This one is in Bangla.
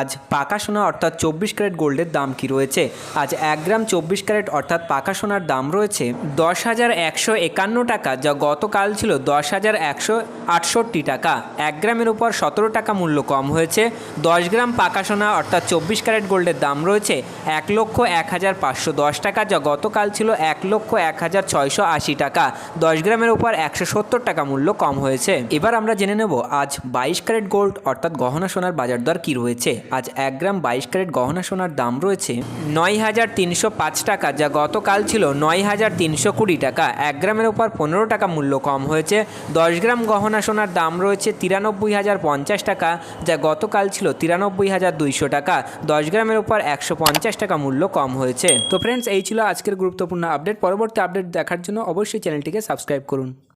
আজ পাকা সোনা অর্থাৎ চব্বিশ ক্যারেট গোল্ডের দাম কি রয়েছে? আজ এক গ্রাম চব্বিশ ক্যারেট অর্থাৎ পাকা সোনার দাম রয়েছে দশ হাজার একশো একান্ন টাকা, যা গতকাল ছিল দশ হাজার একশো আটষট্টি টাকা। এক গ্রামের উপর সতেরো টাকা মূল্য কম হয়েছে। দশ গ্রাম পাকা সোনা অর্থাৎ চব্বিশ ক্যারেট গোল্ডের দাম রয়েছে এক লক্ষ এক হাজার পাঁচশো দশ টাকা, যা গতকাল ছিল এক লক্ষ এক হাজার ছয়শো আশি টাকা। দশ গ্রামের উপর একশো সত্তর টাকা মূল্য কম হয়েছে। এবার আমরা জেনে নেব আজ বাইশ ক্যারেট গোল্ড অর্থাৎ গহনা সোনার বাজার দর কী রয়েছে। আজ এক গ্রাম বাইশ ক্যারেট গহনা সোনার দাম রয়েছে নয় হাজার তিনশো পাঁচ টাকা, যা গতকাল ছিল নয় হাজার তিনশো কুড়ি টাকা। এক গ্রামের উপর পনেরো টাকা মূল্য কম হয়েছে। দশ গ্রাম গহনা সোনার দাম রয়েছে তিরানব্বই হাজার পঞ্চাশ টাকা, যা গতকাল ছিল তিরানব্বই হাজার দুইশো টাকা। দশ গ্রামের উপর একশো পঞ্চাশ টাকা মূল্য কম হয়েছে। তো ফ্রেন্ডস এই ছিল আজকের গুরুত্বপূর্ণ আপডেট পরবর্তী আপডেট দেখার জন্য অবশ্যই চ্যানেলটিকে সাবস্ক্রাইব করুন।